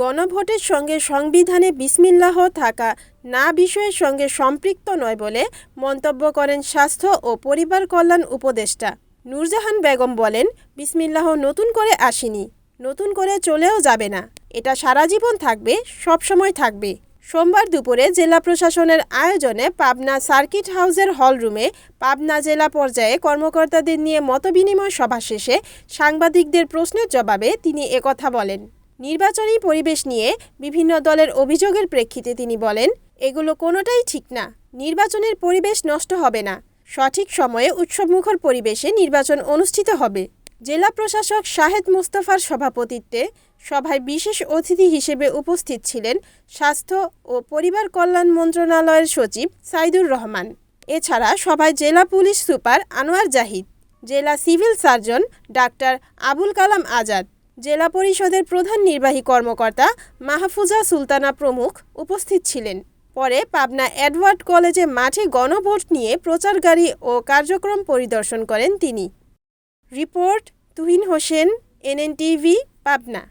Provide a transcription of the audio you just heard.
গণভোটের সঙ্গে সংবিধানে বিসমিল্লাহ থাকা না বিষয়ের সঙ্গে সম্পৃক্ত নয় বলে মন্তব্য করেন স্বাস্থ্য ও পরিবার কল্যাণ উপদেষ্টা। নূরজাহান বেগম বলেন, বিসমিল্লাহ নতুন করে আসেনি, নতুন করে চলেও যাবে না। এটা সারা জীবন থাকবে, সব সময় থাকবে। সোমবার দুপুরে জেলা প্রশাসনের আয়োজনে পাবনা সার্কিট হাউসের হলরুমে পাবনা জেলা পর্যায়ে কর্মকর্তাদের নিয়ে মতবিনিময় সভা শেষে সাংবাদিকদের প্রশ্নের জবাবে তিনি একথা বলেন। নির্বাচনী পরিবেশ নিয়ে বিভিন্ন দলের অভিযোগের প্রেক্ষিতে তিনি বলেন, এগুলো কোনোটাই ঠিক না। নির্বাচনের পরিবেশ নষ্ট হবে না। সঠিক সময়ে উৎসবমুখর পরিবেশে নির্বাচন অনুষ্ঠিত হবে। জেলা প্রশাসক শাহেদ মুস্তফার সভাপতিত্বে সভায় বিশেষ অতিথি হিসেবে উপস্থিত ছিলেন স্বাস্থ্য ও পরিবার কল্যাণ মন্ত্রণালয়ের সচিব সাইদুর রহমান। এছাড়া সভায় জেলা পুলিশ সুপার আনোয়ার জাহিদ, জেলা civil surgeon doctor Abul Kalam Azad জেলা পরিষদের প্রধান নির্বাহী কর্মকর্তা মাহফুজা সুলতানা প্রমুখ উপস্থিত ছিলেন। পরে পাবনা এডওয়ার্ড কলেজে মাঠে গণভোট নিয়ে প্রচার গাড়ি ও কার্যক্রম পরিদর্শন করেন তিনি। Report Tuhin Hossain, NNTV, Pabna.